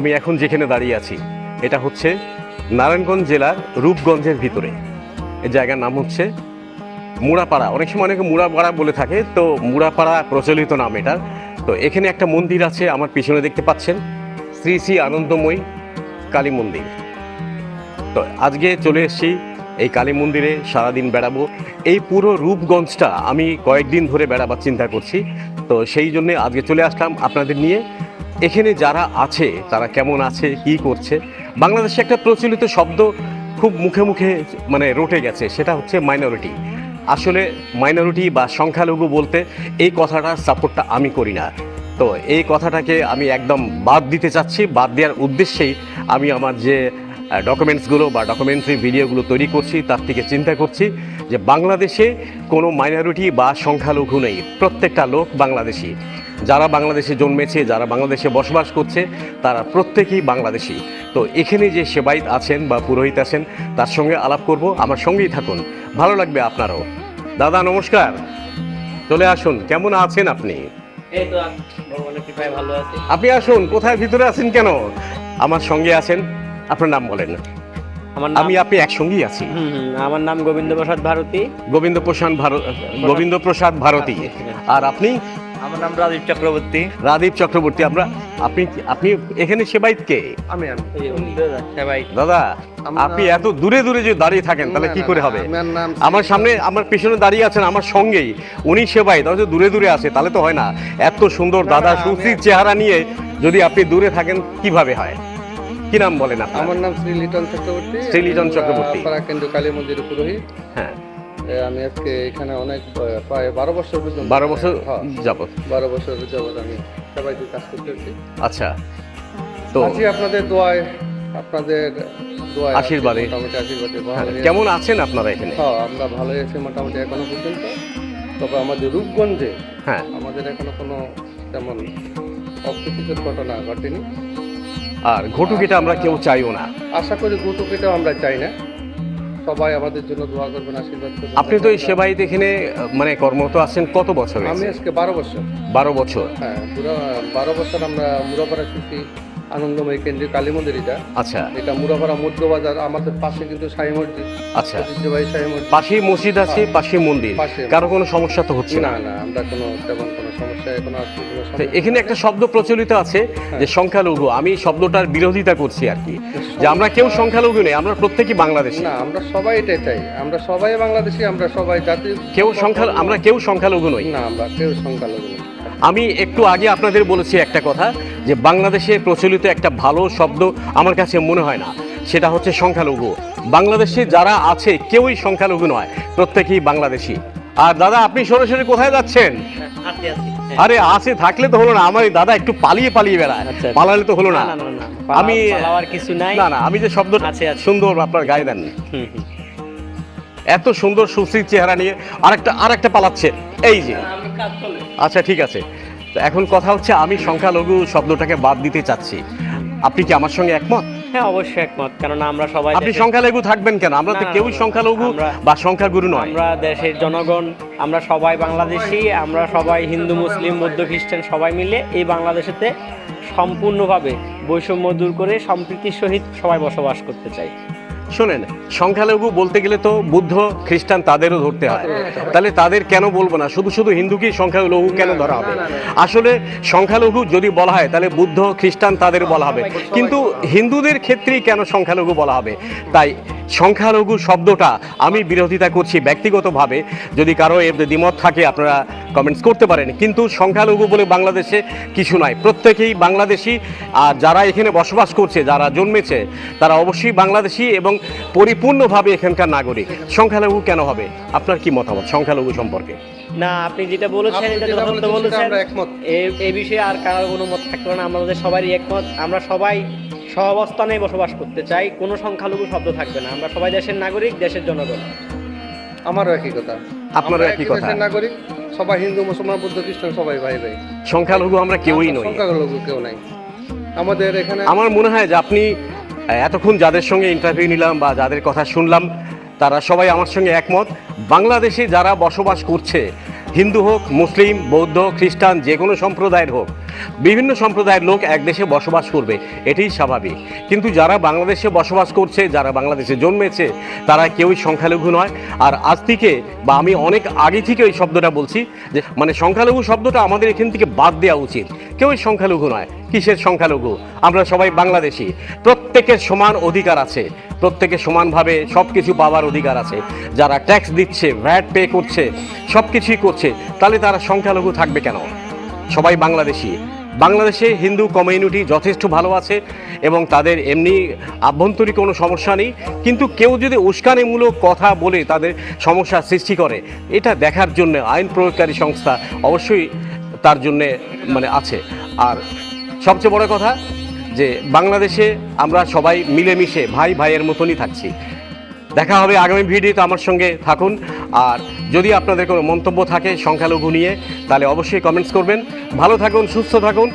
আমি এখন যেখানে দাঁড়িয়ে আছি, এটা হচ্ছে নারায়ণগঞ্জ জেলার রূপগঞ্জের ভিতরে। এই জায়গার নাম হচ্ছে মুড়াপাড়া। অনেক সময় অনেকে মুড়াপাড়া বলে থাকে, তো মুড়াপাড়া প্রচলিত নাম এটার। তো এখানে একটা মন্দির আছে, আমার পিছনে দেখতে পাচ্ছেন, শ্রী শ্রী আনন্দময়ী কালী মন্দির। তো আজকে চলে এসেছি এই কালী মন্দিরে, সারাদিন বেড়াবো। এই পুরো রূপগঞ্জটা আমি কয়েকদিন ধরে বেড়াবার চিন্তা করছি। তো সেই জন্যে আজকে চলে আসলাম আপনাদের নিয়ে এখানে যারা আছে, তারা কেমন আছে, কি করছে? বাংলাদেশে একটা প্রচলিত শব্দ খুব মুখে মুখে মানে রটে গেছে, সেটা হচ্ছে মাইনরিটি আসলে মাইনরিটি বা সংখ্যালঘু বলতে এই কথাটার সাপোর্টটা আমি করি না। তো এই কথাটাকে আমি একদম বাদ দিতে চাচ্ছি, বাদ দেওয়ার উদ্দেশ্যেই আমি আমার যে ডকুমেন্টসগুলো বা ডকুমেন্টারি ভিডিওগুলো তৈরি করছি, তার থেকে চিন্তা করছি যে বাংলাদেশে কোনো মাইনরিটি বা সংখ্যালঘু নেই, প্রত্যেকটা লোক বাংলাদেশি। যারা বাংলাদেশে জন্মেছে যারা বাংলাদেশে বসবাস করছে তারা প্রত্যেকেই বাংলাদেশি। তো এখানে যে সেবাইত আছেন বা পুরোহিত আছেন তার সঙ্গে আলাপ করব। আমার সঙ্গেই থাকুন। ভালো লাগবে আপনারও। দাদা নমস্কার। চলে আসুন। কেমন আছেন আপনি? আপনি আসুন। কোথায় ভিতরে আছেন কেন? আমার সঙ্গে আছেন। আপনার নাম বলেন। আমার আমি আপনি একসঙ্গেই আছি। আমার নাম গোবিন্দ প্রসাদ ভারতী গোবিন্দ প্রসাদ ভারত। গোবিন্দ প্রসাদ ভারতী আর আপনি আমার নাম রাজীব চক্রবর্তী। রাদীপ চক্রবর্তী আমরা আপনি আপনি এখানে সেবাইত কে? আমি আমি। সবাই দাদা আপনি এত দূরে দূরে যে দাঁড়িয়ে থাকেন তাহলে কি করে হবে? আমার সামনে আমার পিছনে দাঁড়িয়ে আছেন আমার সঙ্গেই। উনি সেবাই তাহলে দূরে দূরে আছে তাহলে তো হয় না। এত সুন্দর দাদা সুশ্রীর চেহারা নিয়ে যদি আপনি দূরে থাকেন কীভাবে হয়? কি নাম বলেন আপনার? আমার নাম শ্রী লিটন চক্রবর্তী। শ্রী লিটন চক্রবর্তী। পারাকেন্দ্র কালী মন্দিরের পুরোহিত। হ্যাঁ। আমি আজকে এখানে অনেক প্রায় বারো বছর পর্যন্ত বারো বছর হ্যাঁ, যাবত বারো বছর যাবত আমি সবাই কাজ করতেছি। আচ্ছা। তো আছি আপনাদের দোয়ায় আপনাদের দোয়ায় আশীর্বাদে। মোটামুটি আশীর্বাদে হ্যাঁ। কেমন আছেন আপনারা এখানে? হ্যাঁ আমরা ভালোই আছি মোটামুটি এখনও পর্যন্ত। তবে আমাদের রূপগঞ্জে হ্যাঁ। আমাদের এখনও কোনো তেমন অপ্রীতিকর ঘটনা ঘটেনি। আর ঘটুক এটা আমরা কেউ চাইও না। আশা করি গুটুকিটাও আমরা চাই না। সবাই আমাদের জন্য দোয়া করবেন আশীর্বাদ করবেন। আপনি তো এই সেবাইত এখানে মানে কর্মরত আছেন কত বছর আমি আজকে বারো বছর। বারো বছর। হ্যাঁ পুরো বারো বছর আমরা মুরাপাড়া শিশি আনন্দময় কেন্দ্রীয় কালী মন্দির এটা আচ্ছা। এটা মুরাপাড়া মধ্য বাজার আমাদের পাশে কিন্তু সাই মসজিদ। আচ্ছা। ঐতিহ্যবাহী সাই মসজিদ। পাশে মসজিদ আছে পাশে মন্দির। কারও কোনো সমস্যা তো হচ্ছে না না? আমরা কোনো তেমন কোনো সমস্যা এখন আর তো এখানে একটা শব্দ প্রচলিত আছে যে সংখ্যালঘু আমি শব্দটার বিরোধিতা করছি আর কি। যে আমরা কেউ সংখ্যালঘু নেই আমরা প্রত্যেকই বাংলাদেশি। না আমরা সবাই এটাই চাই। আমরা সবাই বাংলাদেশি আমরা সবাই জাতি কেউ সংখ্যা আমরা কেউ সংখ্যালঘু নই। না আমরা কেউ সংখ্যালঘু না। আমি একটু আগে আপনাদের বলেছি একটা কথা যে বাংলাদেশে প্রচলিত একটা ভালো শব্দ আমার কাছে মনে হয় না। সেটা হচ্ছে সংখ্যালঘু। বাংলাদেশে যারা আছে কেউই সংখ্যালঘু নয় প্রত্যেকেই বাংলাদেশি। আর দাদা আপনি সরাসরি কোথায় যাচ্ছেন। আরে আছে থাকলে তো হলো না। আমার দাদা একটু পালিয়ে পালিয়ে বেড়ায়। আচ্ছা, আচ্ছা। পালালে তো হলো না। আমি- কিছু নাই। না না আমি যে আছে। সুন্দর আপনার গায়ে দেন। এত সুন্দর সুশ্রীর চেহারা নিয়ে আরেকটা আরেকটা পালাচ্ছে। এই যে। আচ্ছা ঠিক আছে। এখন কথা হচ্ছে আমি সংখ্যালঘু শব্দটাকে বাদ দিতে চাচ্ছি। আপনি কি আমার সঙ্গে একমত? হ্যাঁ অবশ্যই একমত কেননা আমরা সবাই আপনি সংখ্যালঘু থাকবেন কেন? আমরা তো কেউই সংখ্যালঘু বা সংখ্যাগুরু নয়। আমরা দেশের জনগণ আমরা সবাই বাংলাদেশি আমরা সবাই হিন্দু মুসলিম বৌদ্ধ খ্রিস্টান সবাই মিলে এই বাংলাদেশেতে সম্পূর্ণভাবে বৈষম্য দূর করে সম্প্রীতির সহিত সবাই বসবাস করতে চাই। শোনেন সংখ্যালঘু বলতে গেলে তো বুদ্ধ খ্রিস্টান তাদেরও ধরতে হয়। তাহলে তাদের কেন বলব না? শুধু শুধু হিন্দুকেই সংখ্যালঘু কেন ধরা হবে? আসলে সংখ্যালঘু যদি বলা হয় তাহলে বুদ্ধ খ্রিস্টান তাদের বলা হবে। কিন্তু হিন্দুদের ক্ষেত্রেই কেন সংখ্যালঘু বলা হবে? তাই সংখ্যালঘু শব্দটা আমি বিরোধিতা করছি ব্যক্তিগতভাবে। যদি কারও এর দ্বিমত থাকে আপনারা কমেন্টস করতে পারেন। কিন্তু সংখ্যালঘু বলে বাংলাদেশে কিছু নয় প্রত্যেকেই বাংলাদেশি আর যারা এখানে বসবাস করছে যারা জন্মেছে তারা অবশ্যই বাংলাদেশি এবং পরিপূর্ণভাবে এখানকার নাগরিক। সংখ্যালঘু কেন হবে? আপনার কি মতামত সংখ্যালঘু সম্পর্কে? না আপনি যেটা বলেছেন এটা যথার্থ বলেছেন সেটা আমরা একমত। এই- এই বিষয়ে আর কারোর কোনো মত থাকতে পারে না আমাদের সবারই একমত। আমরা সবাই সহাবস্থানে বসবাস করতে চাই কোনো সংখ্যালঘু শব্দ থাকবে না। আমরা সবাই দেশের নাগরিক দেশের জনগণ। আমারও একই কথা। আপনারও একই কথা। দেশের নাগরিক সবাই হিন্দু মুসলমান বুদ্ধ খ্রিস্টান সবাই ভাই ভাই। সংখ্যালঘু আমরা কেউই নই। সংখ্যালঘু কেউ নাই। আমাদের এখানে আমার মনে হয় যে আপনি এতক্ষণ যাদের সঙ্গে ইন্টারভিউ নিলাম বা যাদের কথা শুনলাম তারা সবাই আমার সঙ্গে একমত। বাংলাদেশে যারা বসবাস করছে হিন্দু হোক মুসলিম বৌদ্ধ খ্রিস্টান যে কোনো সম্প্রদায়ের হোক বিভিন্ন সম্প্রদায়ের লোক এক দেশে বসবাস করবে, এটাই স্বাভাবিক। কিন্তু যারা বাংলাদেশে বসবাস করছে, যারা বাংলাদেশে জন্মেছে, তারা কেউই সংখ্যালঘু নয়। আর আজ থেকে, বা আমি অনেক আগে থেকে এই শব্দটা বলছি, যে মানে সংখ্যালঘু শব্দটা আমাদের এখান থেকে বাদ দেওয়া উচিত। কেউই সংখ্যালঘু নয়, কিসের সংখ্যালঘু? আমরা সবাই বাংলাদেশি। প্রত্যেকের সমান অধিকার আছে। প্রত্যেকে সমানভাবে সব কিছু পাওয়ার অধিকার আছে। যারা ট্যাক্স দিচ্ছে, ভ্যাট পে করছে সব কিছুই করছে, তাহলে তারা সংখ্যালঘু থাকবে কেন? সবাই বাংলাদেশি। বাংলাদেশে হিন্দু কমিউনিটি যথেষ্ট ভালো আছে এবং তাদের এমনি আভ্যন্তরীণ কোনো সমস্যা নেই, কিন্তু কেউ যদি উস্কানিমূলক কথা বলে তাদের সমস্যা সৃষ্টি করে, এটা দেখার জন্য আইন প্রয়োগকারী সংস্থা অবশ্যই তার জন্যে মানে আছে। আর সবচেয়ে বড় কথা যে বাংলাদেশে আমরা সবাই মিলেমিশে ভাই ভাইয়ের মতনই থাকছি। দেখা হবে আগামী ভিডিওতে আমার সঙ্গে থাকুন। আর যদি আপনাদের কোনো মন্তব্য থাকে, সংখ্যালঘু নিয়ে, তাহলে অবশ্যই কমেন্টস করবেন। ভালো থাকুন, সুস্থ থাকুন।